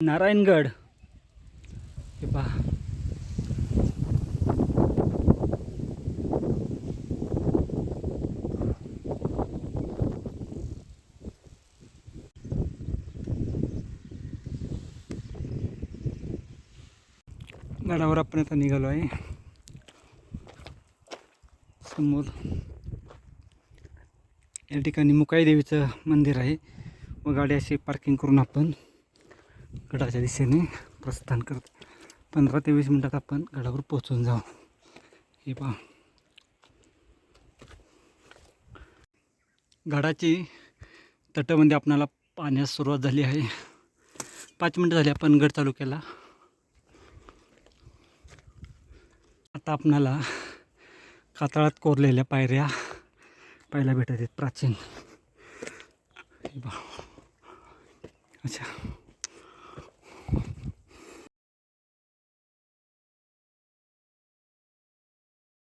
नारायणगड. हे पहा. गडावर आपण आता निघालो आहे. समोर या ठिकाणी मुकाई देवीचं मंदिर आहे. व गाडी अशी पार्किंग करून आपण गडाच्या दिशेने प्रस्थान करतो पंधरा ते वीस मिनटात आपण गडावर पोहोचून जाऊ. हे पहा. गडाची तटबंदी आपणाला पाण्यास सुरुवात झाली आहे. पाच मिनटं झाली आपण गड चालू केला. आता आपणाला कातळात कोरलेल्या पायऱ्या पाहायला भेटत आहेत प्राचीन. हे अच्छा.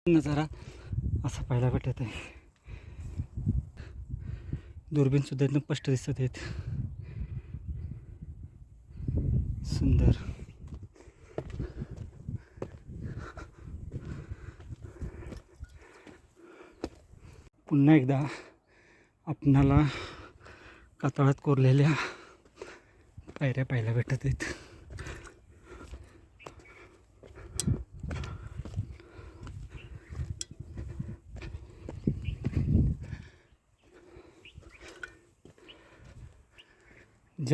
नजारा असा पाहायला भेटत आहे. दुर्बीनसुद्धा एकदम स्पष्ट दिसत आहेत. सुंदर. पुन्हा एकदा आपणाला कातळात कोरलेल्या पायऱ्या पाहायला भेटत आहेत.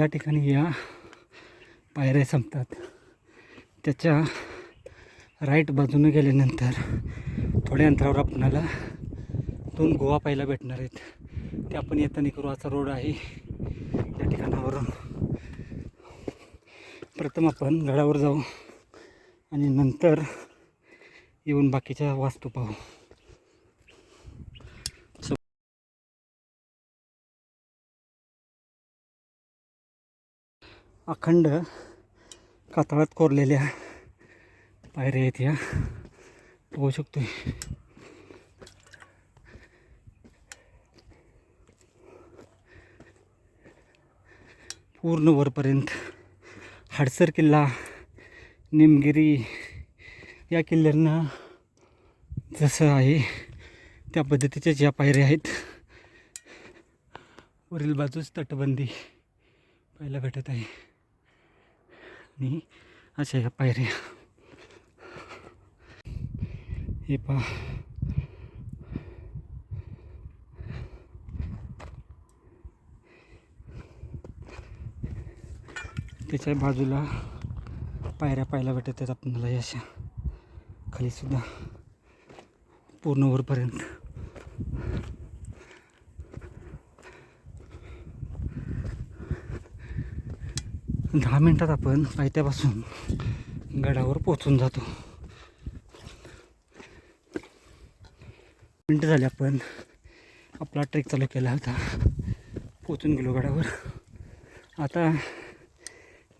ज्या ठिकाणी या पायऱ्या संपतात त्याच्या राईट बाजूने गेल्यानंतर थोड्या अंतरावर आपणाला दोन गोवा पाहायला भेटणार आहेत. ते आपण येताना करू. असा रोड आहे या ठिकाणावरून. प्रथम आपण गडावर जाऊ आणि नंतर येऊन बाकीच्या वास्तू पाहू. अखंड कातळात कोरलेल्या पायऱ्या आहेत या. पाहू शकतोय. पूर्ण वरपर्यंत हाडसर किल्ला निमगिरी या किल्ल्यांना जसं आहे त्या पद्धतीच्या ज्या पायऱ्या आहेत वरील बाजूस तटबंदी पाहायला भेटत आहे. आणि अशा ह्या पायऱ्या. हे पहा. त्याच्या बाजूला पायऱ्या पाहायला भेटत आहेत आपल्याला अशा खाली सुद्धा. पूर्ण वरपर्यंत. दहा मिनटात आपण पायथ्यापासून गडावर पोचून जातो. मिनटं झाली आपण आपला ट्रेक चालू केला होता. पोचून गेलो गडावर. आता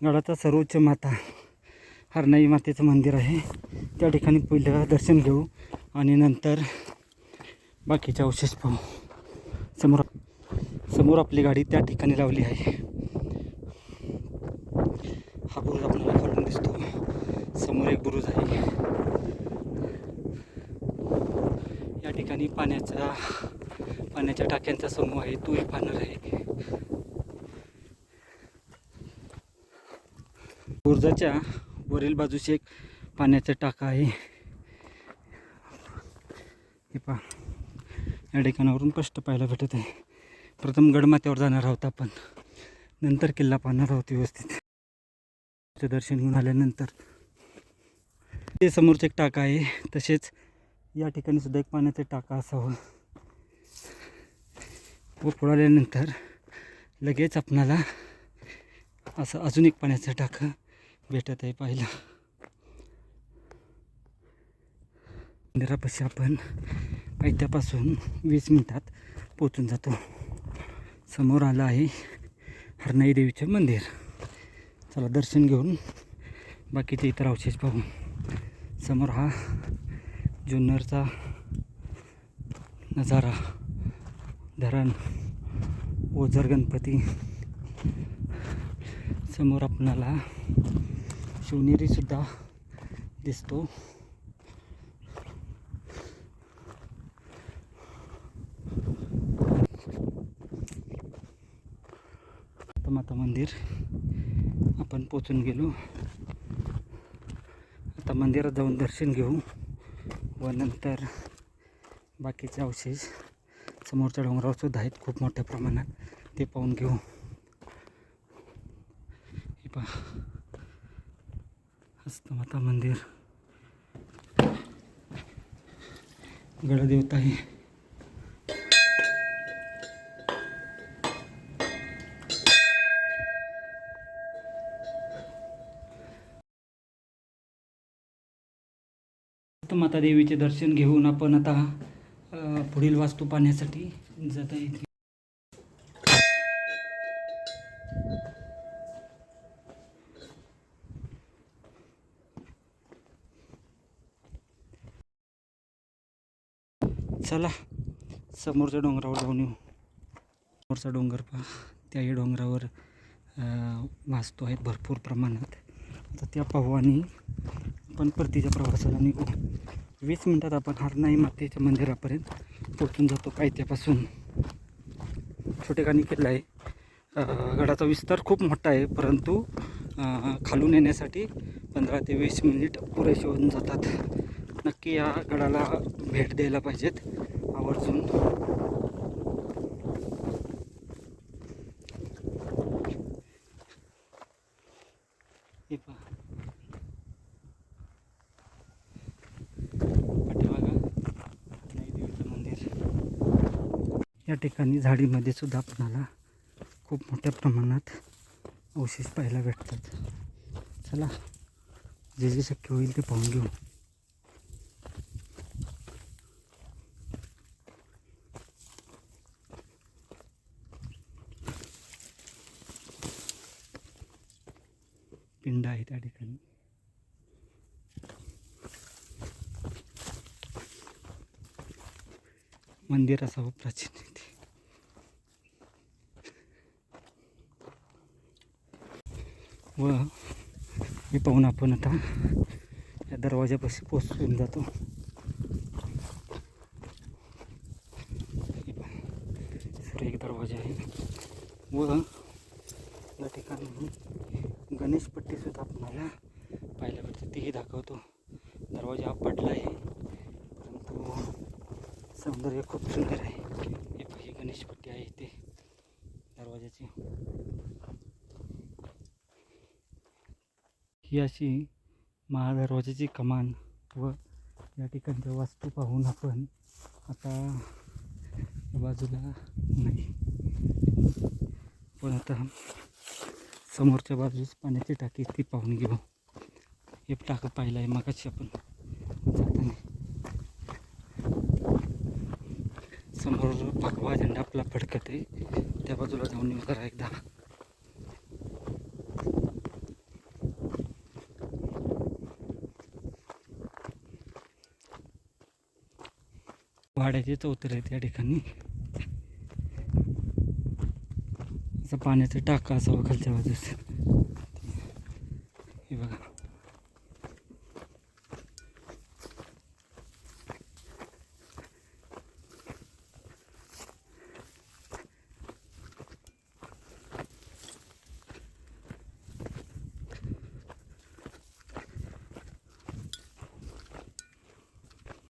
गडाचा सर्वोच्च माता हरनाई मातेचं मंदिर आहे. त्या ठिकाणी पहिलं दर्शन घेऊ आणि नंतर बाकीचे अवशेष पाहू. समोर समोर आपली गाडी त्या ठिकाणी लावली आहे हा बुरुज आपल्याला खालून दिसतो सुरू झाली आहे. या ठिकाणी पाण्याचा पाण्याच्या टाक्यांचा समूह आहे. तोही पाहणार आहे. बुरुजाच्या वरील बाजूशी एक पाण्याचा टाका आहे. हे पहा. या ठिकाणावरून स्पष्ट पाहायला भेटत आहे. प्रथम गडमाथ्यावर जाणार आहोत आपण. नंतर किल्ला पाहणार आहोत व्यवस्थित. दर्शन घेऊन आल्यानंतर ते समोरचं एक टाका आहे. तसेच या ठिकाणी सुद्धा एक पाण्याचा टाका असावा व हो. पुढाल्यानंतर लगेच आपणाला असं अजून एक पाण्याचा टाका भेटत आहे पाहिला मंदिरापाशी आपण पायथ्यापासून वीस मिनिटात पोचून जातो. समोर आलं आहे हरनाई देवीचे मंदिर. चला दर्शन घेऊन बाकीचे इतर अवशेष पाहू. समोर हा जुन्नरचा नजारा. धरण ओझर गणपती. समोर आपणाला शिवनेरीसुद्धा दिसतो. माता मंदिर. आपण पोचून गेलो. आता मंदिरात जाऊन दर्शन घेऊ व नंतर बाकीचे अवशेष समोरच्या डोंगरावर सुद्धा आहेत खूप मोठ्या प्रमाणात. ते पाहून घेऊ. हे पहा. हस्तमाता मंदिर. गडदेवता आहे माता देवीचे दर्शन घेऊन आपण आता पुढील वास्तू पाहण्यासाठी जात येते चला समोरच्या डोंगरावर जाऊन येऊ. समोरचा डोंगर पहा. त्याही डोंगरावर अ, वास्तू आहेत भरपूर प्रमाणात. आता त्या पाहू आणि आपण परतीच्या प्रवासाला निघू. वीस मिनटात आपण हरनाई मातेच्या मंदिरापर्यंत पोचून जातो पायथ्यापासून छोटेखानी किल्ला आहे. गडाचा विस्तार खूप मोठा आहे परंतु खालून येण्यासाठी पंधरा ते वीस मिनिट पुरेसे होऊन जातात. नक्की या गडाला भेट द्यायला पाहिजेत. आवर्जून हे पहा पाठीमागं नाही देवीचं मंदिर या ठिकाणी झाडीमध्ये सुद्धा आपणाला खूप मोठ्या प्रमाणात अवशेष पाहायला भेटतात. चला जे जे शक्य होईल ते पाहून घेऊ. पिंड आहे त्या ठिकाणी. मंदिर असावं प्राचीन व हे पाहून आपण आता या दरवाजापाशी पोचून जातो. हे एक दरवाजा आहे. व या ठिकाणी गणेशपट्टीसुद्धा आपल्याला पाहायला भेटते तेही दाखवतो. दरवाजा हा पडला आहे परंतु सौंदर्य खूप सुंदर आहे. हे पहा, गणेशपट्टी आहे इथे. दरवाजाची ही अशी महादरवाजाची कमान व या ठिकाणच्या वास्तू पाहून आपण आता या बाजूला नाही. पण आता समोरच्या बाजूस पाण्याची टाकी ती पाहून घेऊ. हे टाकं पाहिलं आहे मगाशी आपण. जाताना. समोर भगवा झेंडा आपला फडकत आहे त्या बाजूला जाऊन येऊ करा एकदा वाड्याचे चौतर आहेत या ठिकाणी. असं पाण्याचं टाका असावं खालच्या बाजूस. हे बघा.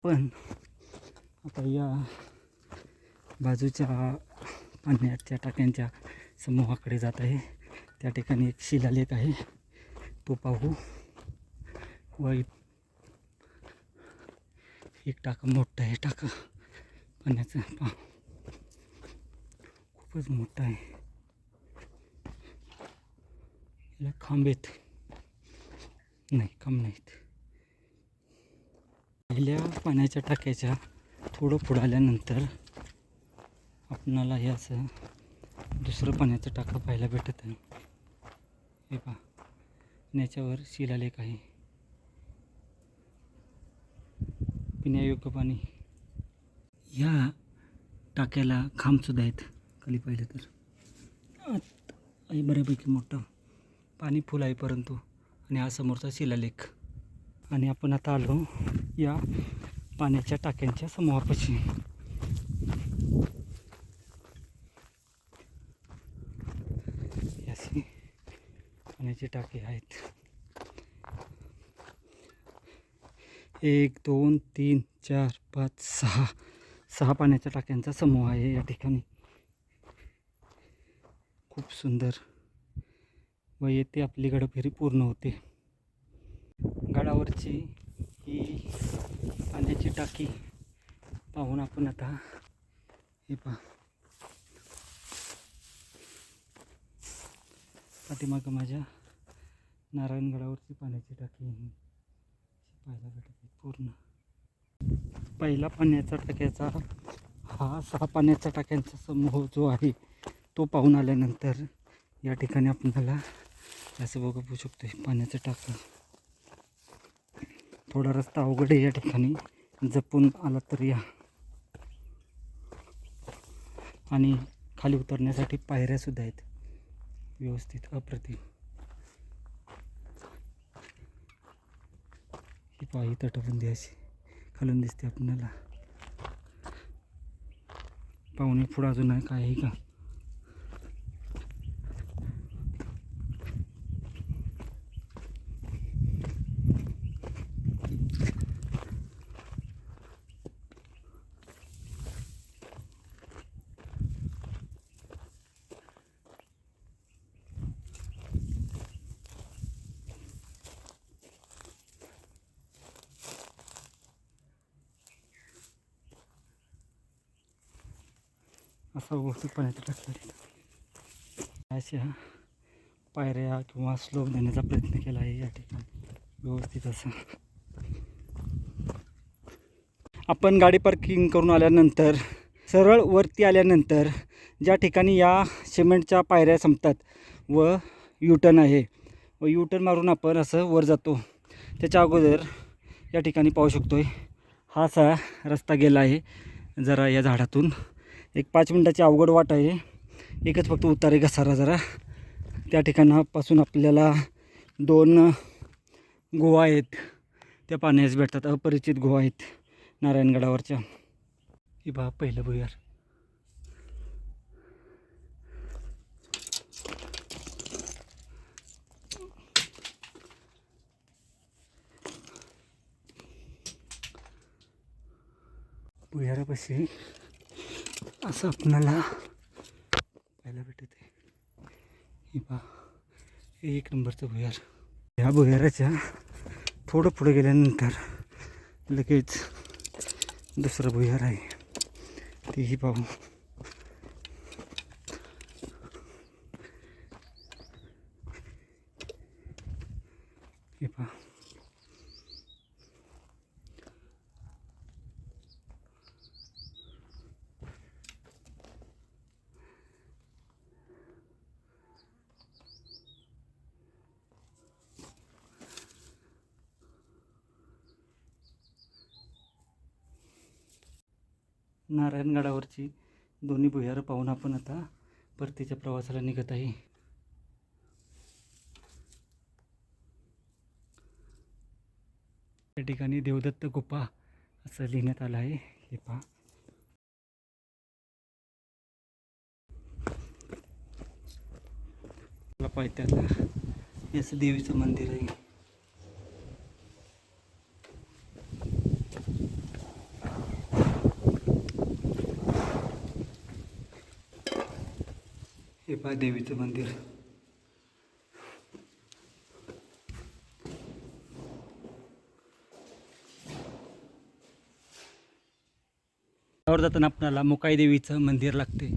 पण आता या बाजूच्या पाण्याच्या टाक्यांच्या समूहाकडे जात आहे. त्या ठिकाणी एक शिलालेख आहे. तो पाहू. व एक टाकं मोठं आहे टाकं. पाण्याचं पा. खूपच मोठं आहे. याला खांब आहेत नाही खांब नाहीत. पहिल्या पाण्याच्या टाक्याच्या थोडं पुढं आल्यानंतर आपणाला हे असं दुसरं पाण्याचं टाकं पाहायला भेटत आहे. हे पहा आणि याच्यावर शिलालेख आहे. पिण्यायोग्य पाणी. या टाक्याला खांबसुद्धा आहेत. खाली पाहिलं तर. आत आहे बऱ्यापैकी मोठं. पाणी फुल आहे परंतु. आणि हा समोरचा शिलालेख. आणि आपण आता आलो या पाण्याच्या टाक्यांच्या समूहापाशी ही पाण्याची टाकी आहेत. एक दोन तीन चार पाच सहा. सहा पाण्याच्या टाक्यांचा समूह आहे या ठिकाणी. खूप सुंदर. व येथे आपली गडफेरी पूर्ण होते. गडावरची ही पाण्याची टाकी पाहून आपण आता हे पहा. पाठीमागं माझ्या नारायणगडावरची पाण्याची टाकी पाहायला भेटते पूर्ण. पहिला पाण्याचा टाक्याचा हा सहा पाण्याचा टाक्यांचा समूह जो आहे तो पाहून आल्यानंतर या ठिकाणी आपल्याला असं बघू शकतो पाण्याचं टाकं. थोडा रस्ता अवघड आहे या ठिकाणी. जपून आला तर या. आणि खाली उतरण्यासाठी पायऱ्यासुद्धा आहेत. व्यवस्थित अप्रतिम. ही पायी तटबंदी अशी खालून दिसते आपल्याला. पाहुणे पुढं अजून आहे काय आहे का? असा गोष्टी पाण्यात टाकतात अशा पायऱ्या किंवा स्लोप देण्याचा प्रयत्न केला आहे या ठिकाणी. व्यवस्थित असं. आपण गाडी पार्किंग करून आल्यानंतर सरळ वरती आल्यानंतर ज्या ठिकाणी या सिमेंटच्या पायऱ्या संपतात व युटर्न आहे व युटर्न मारून आपण असं वर जातो. त्याच्या अगोदर या ठिकाणी पाहू शकतो आहे हा असा रस्ता गेला आहे जरा या झाडातून. एक पाच मिनटाची अवघड वाट आहे. एकच फक्त उतारे घसारा जरा. त्या ठिकाणापासून आपल्याला दोन गुहा आहेत. त्या पाण्यास भेटतात. अपरिचित गुहा आहेत नारायणगडावरच्या. ही बा पहिलं भुयार. भुयारापाशी असं आपणाला पाहायला भेटत आहे. हे पहा. एक नंबरचं भुयार. ह्या भुयाराच्या थोडं पुढे गेल्यानंतर लगेच दुसरं भुयार आहे. तेही पाहू हे पहा नारायणगडावरची दोन्ही भुयारं पाहून आपण आता परतीच्या प्रवासाला निघत आहे. त्या ठिकाणी देवदत्त गुफा असं लिहिण्यात आलं आहे. हे पहा. आपल्या पायथ्याला याचं देवीचं मंदिर आहे. पहा देवीचं मंदिर जाताना आपल्याला मुकाई देवीचं मंदिर लागते.